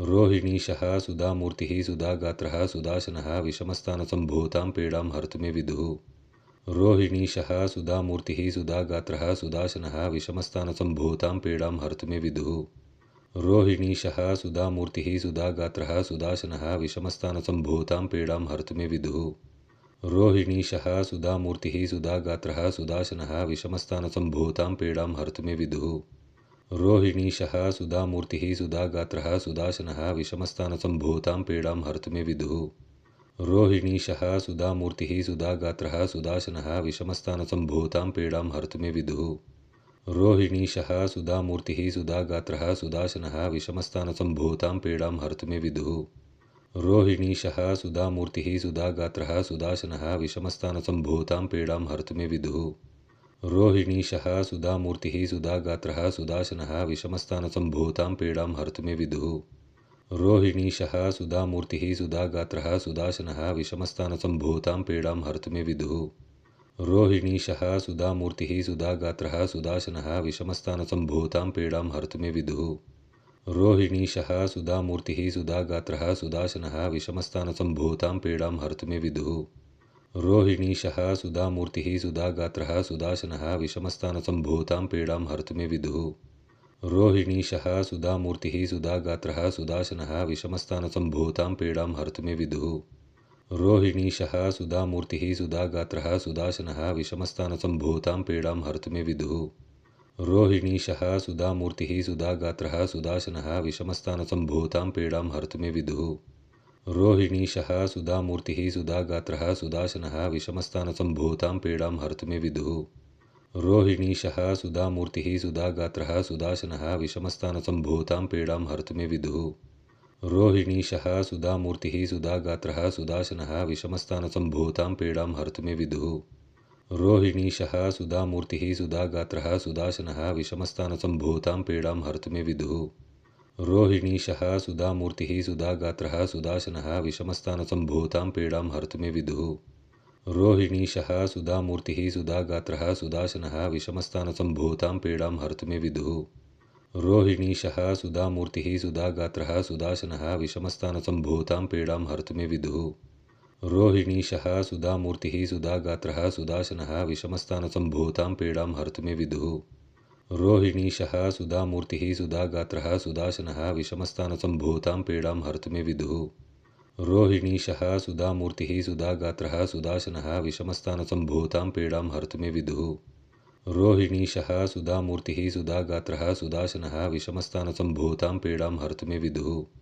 रोहिणीशः, सुधामूर्तिः, सुधागात्रः सुदाशनः विषमस्थानसम्भूतां पीडां विदुः। रोहिणीशः, सुधामूर्तिः, सुधागात्रः सुदाशनः विषमस्थानसम्भूतां पीडां हर्तु मे विदुः। रोहिणीशः, सुधामूर्तिः, सुधागात्रः सुदाशनः विषमस्थानसम्भूतां पीडां हर्तु मे विदुः। रोहिणीशः, सुधामूर्तिः, सुधागात्रः सुदाशनः विषमस्थानसम्भूतां पीडां हर्तु मे विदुः। रोहिणीशः, सुधामूर्तिः, सुधागात्रः सुदाशनः विषमस्थानसम्भूतां पीडां विदुः। रोहिणीशः, सुधामूर्तिः, सुधागात्रः सुदाशनः विषमस्थानसम्भूतां पीडां हर्तु मे विदुः। रोहिणीशः, सुधामूर्तिः, सुधागात्रः सुदाशनः विषमस्थानसम्भूतां पीडां हर्तु मे विदुः। रोहिणीशः, सुधामूर्तिः, सुधागात्रः सुदाशनः विषमस्थानसम्भूतां पीडां हर्तु मे विदुः। रोहिणीशः सुधामूर्तिः सुधागात्रः सुदाशनः विषमस्थानसम्भूतां पीडां हर्तु मे विदुः। रोहिणीशः सुधामूर्तिः सुधागात्रः सुदाशनः विषमस्थानसम्भूतां पीडां हर्तु मे विदुः। रोहिणीशः सुधामूर्तिः सुधागात्रः सुदाशनः विषमस्थानसम्भूतां पीडां हर्तु मे विदुः। रोहिणीशः सुधामूर्तिः सुधागात्रः सुदाशनः विषमस्थानसम्भूतां पीडां हर्तु मे विदुः। रोहिणीशः सुधामूर्तिः, सुधागात्रः सुदाशनः विषमस्थानसम्भूतां पीडां हर्तु मे विदुः। रोहिणीशः सुधामूर्तिः, सुधागात्रः सुदाशनः विषमस्थानसम्भूतां पीडां हर्तु मे विदुः। रोहिणीशः सुधामूर्तिः, सुधागात्रः सुदाशनः विषमस्थानसम्भूतां पीडां हर्तु मे विदुः। रोहिणीशः सुधामूर्तिः, सुधागात्रः सुदाशनः पीडां हर्तु मे विदुः। रोहिणीशः सुधामूर्तिः, सुधागात्रः सुदाशनः विषमस्थानसम्भूतां पीडां हर्तु मे विदुः रोहिणीशः सुधामूर्तिः, सुधागात्रः सुदाशनः विषमस्थानसम्भूतां पीडां हर्तु मे विदुः रोहिणीशः सुधामूर्तिः, सुधागात्रः सुदाशनः विषमस्थानसम्भूतां पीडां हर्तु मे विदुः रोहिणीशः सुधामूर्तिः सुदाशनः विषमस्थानसम्भूतां पीडां हर्तु मे विदुः। रोहिणीशः, सुधामूर्तिः, सुधागात्रः पीडां विदुः। रोहिणीशः, सुधामूर्तिः, सुधागात्रः सुदाशनः विषमस्थानसम्भूतां पीडां हर्तु मे विदुः। रोहिणीशः, सुधामूर्तिः, सुधागात्रः सुदाशनः विषमस्थानसम्भूतां पीडां हर्तु मे विदुः। रोहिणीशः, सुधामूर्तिः, सुधागात्रः सुदाशनः विषमस्थानसम्भूतां पीडां हर्तु मे विदुः। रोहिणीशः सुधामूर्तिः सुधागात्रः सुदाशनः विषमस्थानसम्भूतां पीडां हर्तु मे विदुः रोहिणीशः सुधामूर्तिः सुधागात्रः सुदाशनः विषमस्थानसम्भूतां पीडां हर्तु मे विदुः रोहिणीशः सुधामूर्तिः सुधागात्रः सुदाशनः विषमस्थानसम्भूतां पीडां हर्तु मे विदुः